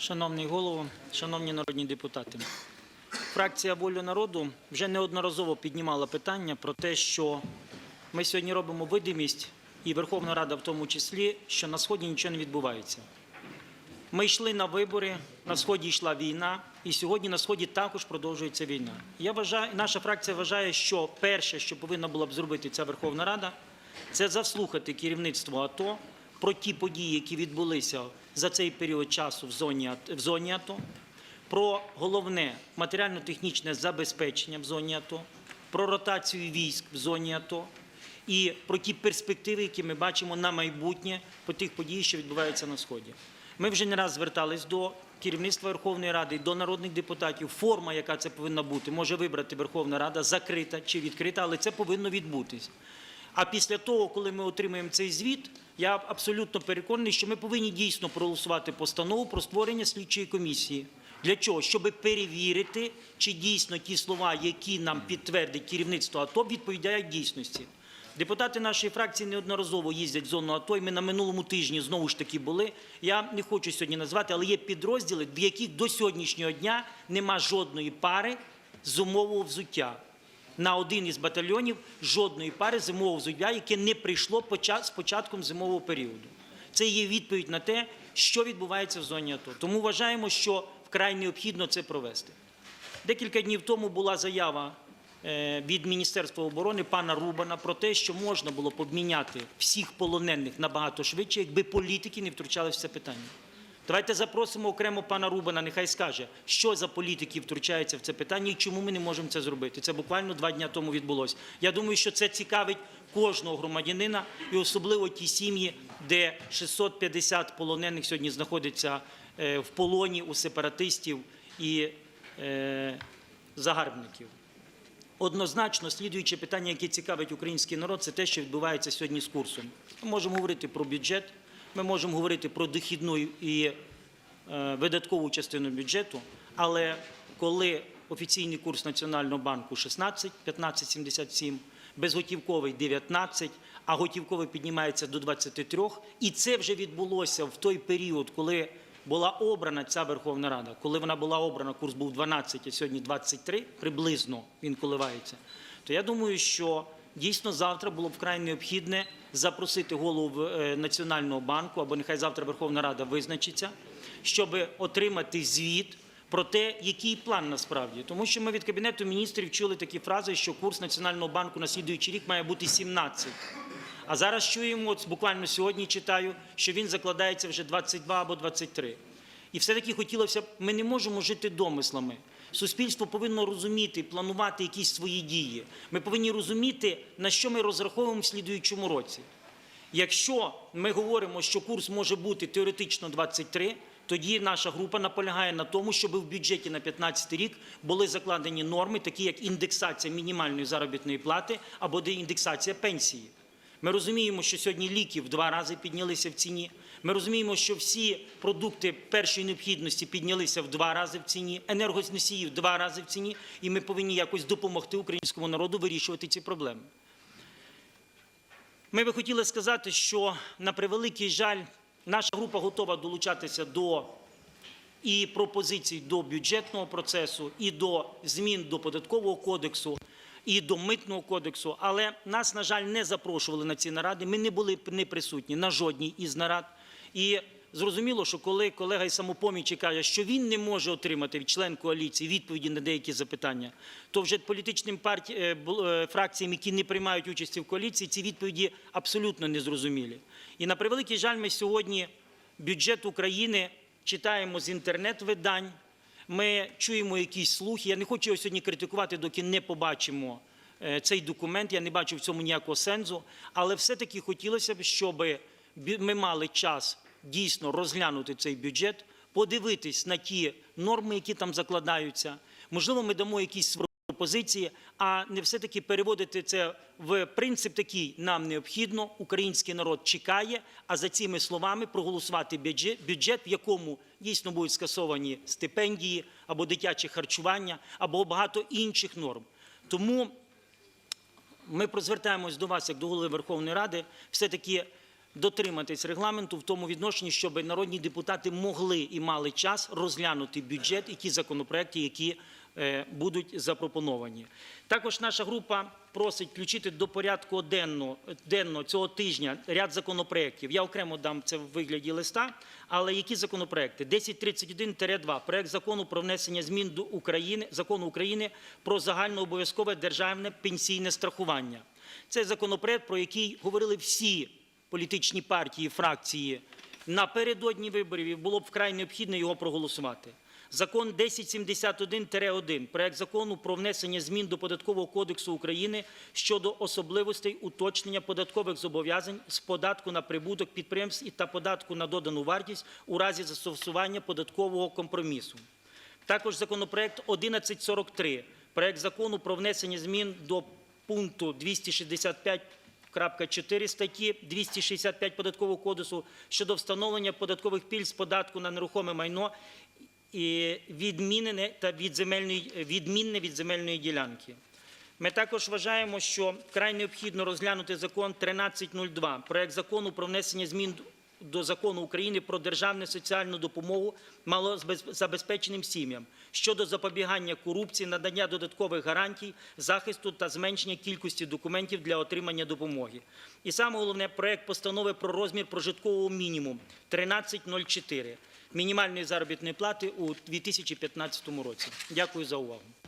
Шановний голово, шановні народні депутати, фракція «Воля народу» вже неодноразово піднімала питання про те, що ми сьогодні робимо видимість, і Верховна Рада в тому числі, що на Сході нічого не відбувається. Ми йшли на вибори, на Сході йшла війна, і сьогодні на Сході також продовжується війна. Я вважаю, наша фракція вважає, що перше, що повинна була б зробити ця Верховна Рада, це заслухати керівництво АТО про ті події, які відбулися за цей період часу в зоні, в зоні АТО, про головне матеріально-технічне забезпечення в зоні АТО, про ротацію військ в зоні АТО і про ті перспективи, які ми бачимо на майбутнє по тих подій, що відбуваються на Сході. Ми вже не раз звертались до керівництва Верховної Ради, до народних депутатів. Форма, яка це повинна бути, може вибрати Верховна Рада, закрита чи відкрита, але це повинно відбутись. А після того, коли ми отримаємо цей звіт, я абсолютно переконаний, що ми повинні дійсно проголосувати постанову про створення слідчої комісії. Для чого? Щоб перевірити, чи дійсно ті слова, які нам підтвердить керівництво АТО, відповідають дійсності. Депутати нашої фракції неодноразово їздять в зону АТО, і ми на минулому тижні знову ж таки були. Я не хочу сьогодні назвати, але є підрозділи, в яких до сьогоднішнього дня нема жодної пари зимового взуття. На один із батальйонів жодної пари зимового взуття, яке не прийшло з початком зимового періоду. Це є відповідь на те, що відбувається в зоні АТО. Тому вважаємо, що вкрай необхідно це провести. Декілька днів тому була заява е, від Міністерства оборони пана Рубана про те, що можна було б обміняти всіх полонених набагато швидше, якби політики не втручалися в це питання. Давайте запросимо окремо пана Рубана, нехай скаже, що за політики втручаються в це питання і чому ми не можемо це зробити. Це буквально два дні тому відбулося. Я думаю, що це цікавить кожного громадянина і особливо ті сім'ї, де 650 полонених сьогодні знаходяться е, в полоні у сепаратистів і е, загарбників. Однозначно, слідуюче питання, яке цікавить український народ, це те, що відбувається сьогодні з курсом. Ми можемо говорити про бюджет, ми можемо говорити про дохідну і е, видаткову частину бюджету, але коли офіційний курс Національного банку 16, 15,77, безготівковий 19, а готівковий піднімається до 23, і це вже відбулося в той період, коли була обрана ця Верховна Рада, коли вона була обрана, курс був 12, а сьогодні 23, приблизно він коливається, то я думаю, що дійсно завтра було б вкрай необхідне запросити голову е, Національного банку, або нехай завтра Верховна Рада визначиться, щоб отримати звіт про те, який план насправді. Тому що ми від Кабінету міністрів чули такі фрази, що курс Національного банку на слідуючий рік має бути 17. А зараз чуємо, от буквально сьогодні читаю, що він закладається вже 22 або 23. І все-таки хотілося б, ми не можемо жити домислами. Суспільство повинно розуміти, планувати якісь свої дії. Ми повинні розуміти, на що ми розраховуємо в слідуючому році. Якщо ми говоримо, що курс може бути теоретично 23, тоді наша група наполягає на тому, щоб в бюджеті на 2015 рік були закладені норми, такі як індексація мінімальної заробітної плати або де індексація пенсії. Ми розуміємо, що сьогодні ліки в два рази піднялися в ціні. Ми розуміємо, що всі продукти першої необхідності піднялися в два рази в ціні, енергоносії в два рази в ціні, і ми повинні якось допомогти українському народу вирішувати ці проблеми. Ми би хотіли сказати, що на превеликий жаль, наша група готова долучатися до і пропозицій до бюджетного процесу, і до змін до податкового кодексу, і до митного кодексу. Але нас, на жаль, не запрошували на ці наради. Ми не були не присутні на жодній із нарад. І зрозуміло, що коли колега із самопомічі каже, що він не може отримати член коаліції відповіді на деякі запитання, то вже політичним парті... е, е, фракціям, які не приймають участі в коаліції, ці відповіді абсолютно незрозумілі. І на превеликий жаль, ми сьогодні бюджет України читаємо з інтернет-видань, ми чуємо якісь слухи. Я не хочу його сьогодні критикувати, доки не побачимо е, цей документ. Я не бачу в цьому ніякого сенсу. Але все-таки хотілося б, щоб бю- ми мали час дійсно розглянути цей бюджет, подивитись на ті норми, які там закладаються. Можливо, ми дамо якісь пропозиції, а не все-таки переводити це в принцип такий нам необхідно. Український народ чекає, а за цими словами проголосувати бюджет, в якому дійсно будуть скасовані стипендії або дитяче харчування, або багато інших норм. Тому ми звертаємось до вас, як до голови Верховної Ради, все-таки дотриматись регламенту в тому відношенні, щоб народні депутати могли і мали час розглянути бюджет і ті законопроекти, які е, будуть запропоновані. Також наша група просить включити до порядку денного цього тижня ряд законопроєктів. Я окремо дам це в вигляді листа, але які законопроекти? 1031-2, проект закону про внесення змін до України, закону України про загальнообов'язкове державне пенсійне страхування. Це законопроект, про який говорили всі політичні партії, фракції напередодні виборів, було б вкрай необхідно його проголосувати. Закон 1071-1, проект закону про внесення змін до Податкового кодексу України щодо особливостей уточнення податкових зобов'язань з податку на прибуток підприємств та податку на додану вартість у разі застосування податкового компромісу. Також законопроект 1143, проект закону про внесення змін до пункту 265.4 статті 265 Податкового кодексу щодо встановлення податкових пільг з податку на нерухоме майно і відмінене та від земельної відмінне від земельної ділянки. Ми також вважаємо, що вкрай необхідно розглянути закон 1302, проект закону про внесення змін до закону України про державну соціальну допомогу малозабезпеченим сім'ям щодо запобігання корупції, надання додаткових гарантій, захисту та зменшення кількості документів для отримання допомоги. І саме головне проект постанови про розмір прожиткового мінімуму 1304 мінімальної заробітної плати у 2015 році. Дякую за увагу.